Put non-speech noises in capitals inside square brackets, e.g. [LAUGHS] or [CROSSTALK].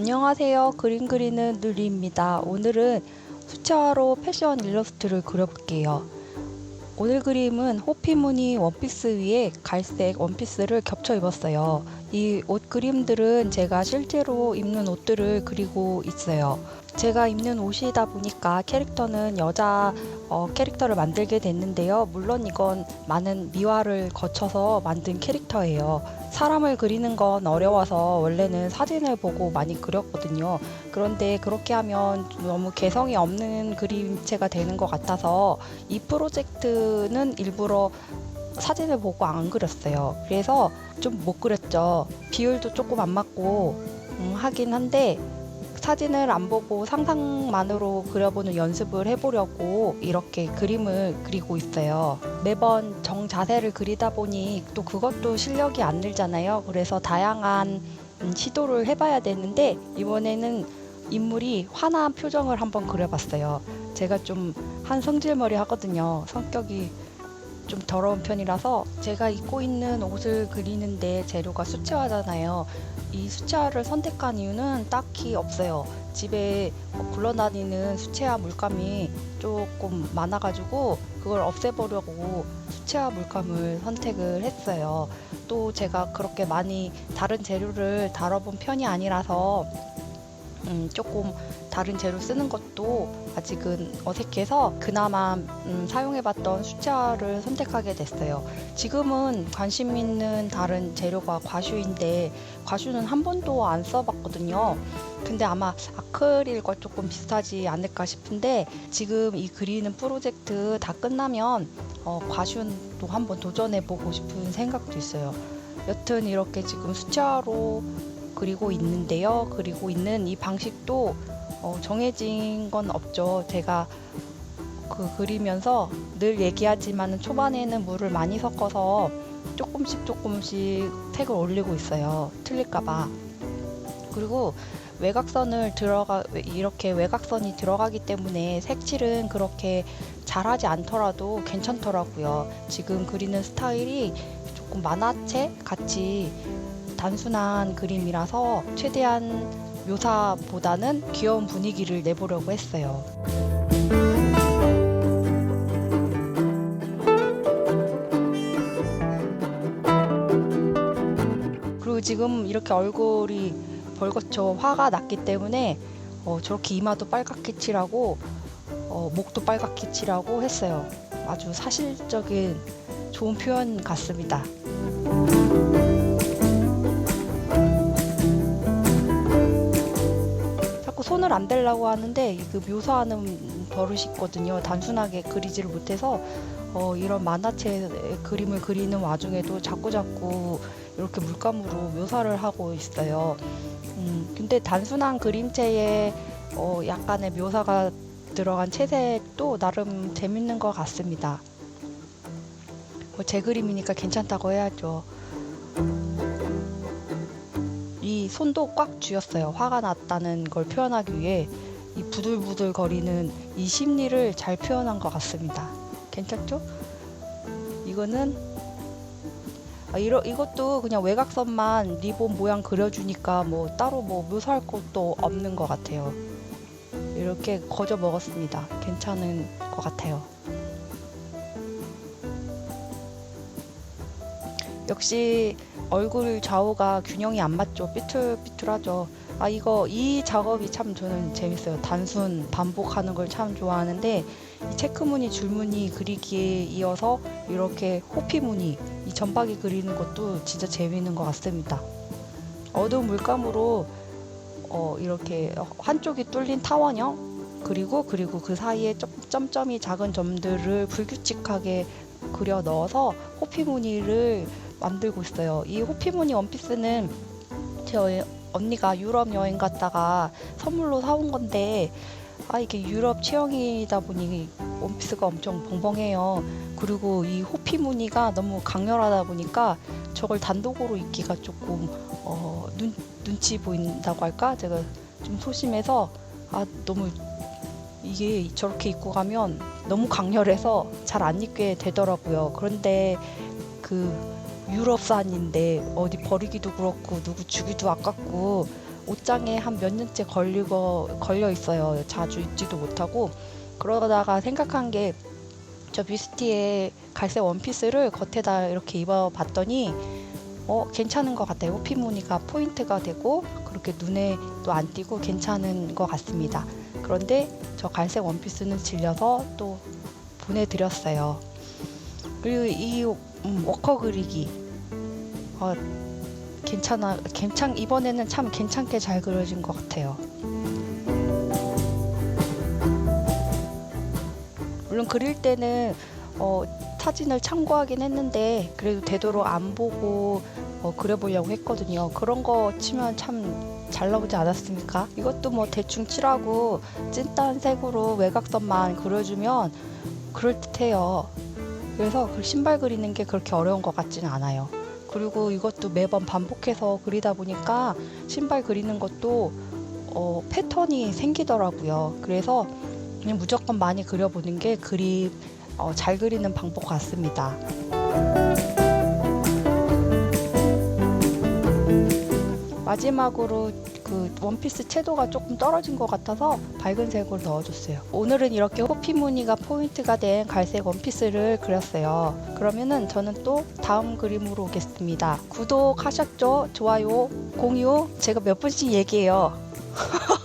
안녕하세요. 그림 그리는 누리입니다. 오늘은 수채화로 패션 일러스트를 그려볼게요. 오늘 그림은 호피무늬 원피스 위에 갈색 원피스를 겹쳐 입었어요. 이 옷 그림들은 제가 실제로 입는 옷들을 그리고 있어요. 제가 입는 옷이다 보니까 캐릭터는 여자 어, 캐릭터를 만들게 됐는데요. 물론 이건 많은 미화를 거쳐서 만든 캐릭터예요. 사람을 그리는 건 어려워서 원래는 사진을 보고 많이 그렸거든요. 그런데 그렇게 하면 좀 너무 개성이 없는 그림체가 되는 것 같아서 이 프로젝트는 일부러 사진을 보고 안 그렸어요. 그래서 좀 못 그렸죠. 비율도 조금 안 맞고 음, 하긴 한데 사진을 안 보고 상상만으로 그려보는 연습을 해보려고 이렇게 그림을 그리고 있어요. 매번 정자세를 그리다 보니 또 그것도 실력이 안 늘잖아요. 그래서 다양한 음, 시도를 해봐야 되는데 이번에는 인물이 화난 표정을 한번 그려봤어요. 제가 좀 한 성질머리 하거든요. 성격이 좀 더러운 편이라서 제가 입고 있는 옷을 그리는데 재료가 수채화잖아요. 이 수채화를 선택한 이유는 딱히 없어요. 집에 굴러다니는 수채화 물감이 조금 많아가지고 그걸 없애보려고 수채화 물감을 선택을 했어요. 또 제가 그렇게 많이 다른 재료를 다뤄본 편이 아니라서 음, 조금 다른 재료 쓰는 것도 아직은 어색해서 그나마 음, 사용해봤던 수채화를 선택하게 됐어요. 지금은 관심 있는 다른 재료가 과슈인데 과슈는 한 번도 안 써봤거든요. 근데 아마 아크릴과 조금 비슷하지 않을까 싶은데 지금 이 그리는 프로젝트 다 끝나면 어, 과슈도 한번 도전해보고 싶은 생각도 있어요. 여튼 이렇게 지금 수채화로 그리고 있는데요. 그리고 있는 이 방식도 어, 정해진 건 없죠. 제가 그 그리면서 늘 얘기하지만 초반에는 물을 많이 섞어서 조금씩 조금씩 색을 올리고 있어요. 틀릴까봐. 그리고 외곽선을 들어가 이렇게 외곽선이 들어가기 때문에 색칠은 그렇게 잘하지 않더라도 괜찮더라고요. 지금 그리는 스타일이 조금 만화책 같이 단순한 그림이라서 최대한 묘사보다는 귀여운 분위기를 내보려고 했어요. 그리고 지금 이렇게 얼굴이 벌겋죠. 화가 났기 때문에 어, 저렇게 이마도 빨갛게 칠하고 어, 목도 빨갛게 칠하고 했어요. 아주 사실적인 좋은 표현 같습니다. 손을 안 대려고 하는데 그 묘사하는 버릇이 있거든요. 단순하게 그리지를 못해서 어, 이런 만화체 그림을 그리는 와중에도 자꾸 자꾸 이렇게 물감으로 묘사를 하고 있어요. 음, 근데 단순한 그림체에 어, 약간의 묘사가 들어간 채색도 나름 재밌는 것 같습니다. 뭐 제 그림이니까 괜찮다고 해야죠. 이 손도 꽉 쥐었어요. 화가 났다는 걸 표현하기 위해 이 부들부들 거리는 이 심리를 잘 표현한 것 같습니다. 괜찮죠? 이거는 아, 이러, 이것도 그냥 외곽선만 리본 모양 그려주니까 뭐 따로 뭐 묘사할 것도 없는 것 같아요. 이렇게 거저 먹었습니다. 괜찮은 것 같아요. 역시 얼굴 좌우가 균형이 안 맞죠. 삐뚤삐뚤하죠. 아 이거 이 작업이 참 저는 재밌어요. 단순 반복하는 걸 참 좋아하는데 이 체크무늬 줄무늬 그리기에 이어서 이렇게 호피무늬 이 점박이 그리는 것도 진짜 재미있는 것 같습니다. 어두운 물감으로 어 이렇게 한쪽이 뚫린 타원형 그리고 그리고 그 사이에 점- 점점이 작은 점들을 불규칙하게 그려 넣어서 호피무늬를 만들고 있어요. 이 호피무늬 원피스는 제 어- 언니가 유럽 여행 갔다가 선물로 사온 건데 아 이게 유럽 체형이다 보니 원피스가 엄청 벙벙해요. 그리고 이 호피 무늬가 너무 강렬하다 보니까 저걸 단독으로 입기가 조금 어, 눈, 눈치 보인다고 할까? 제가 좀 소심해서 아 너무 이게 저렇게 입고 가면 너무 강렬해서 잘 안 입게 되더라고요. 그런데 그 유럽산인데 어디 버리기도 그렇고 누구 주기도 아깝고 옷장에 한 몇 년째 걸리고 걸려 있어요. 자주 입지도 못하고 그러다가 생각한 게 저 뷰스티의 갈색 원피스를 겉에다 이렇게 입어봤더니 어 괜찮은 것 같아요. 호피 무늬가 포인트가 되고 그렇게 눈에 또 안 띄고 괜찮은 것 같습니다. 그런데 저 갈색 원피스는 질려서 또 보내드렸어요. 그리고 이 음, 워커 그리기 어, 괜찮아 괜찮 이번에는 참 괜찮게 잘 그려진 것 같아요. 물론 그릴 때는 어, 사진을 참고하긴 했는데 그래도 되도록 안 보고 어, 그려보려고 했거든요. 그런 거 치면 참 잘 나오지 않았습니까? 이것도 뭐 대충 칠하고 찐딴 색으로 외곽선만 그려주면 그럴듯해요. 그래서 그 신발 그리는 게 그렇게 어려운 것 같지는 않아요. 그리고 이것도 매번 반복해서 그리다 보니까 신발 그리는 것도 어, 패턴이 생기더라고요. 그래서 그냥 무조건 많이 그려보는 게 그림 어, 잘 그리는 방법 같습니다. 마지막으로 그 원피스 채도가 조금 떨어진 것 같아서 밝은 색으로 넣어줬어요. 오늘은 이렇게 호피 무늬가 포인트가 된 갈색 원피스를 그렸어요. 그러면은 저는 또 다음 그림으로 오겠습니다. 구독하셨죠? 좋아요, 공유 제가 몇 번씩 얘기해요. [LAUGHS]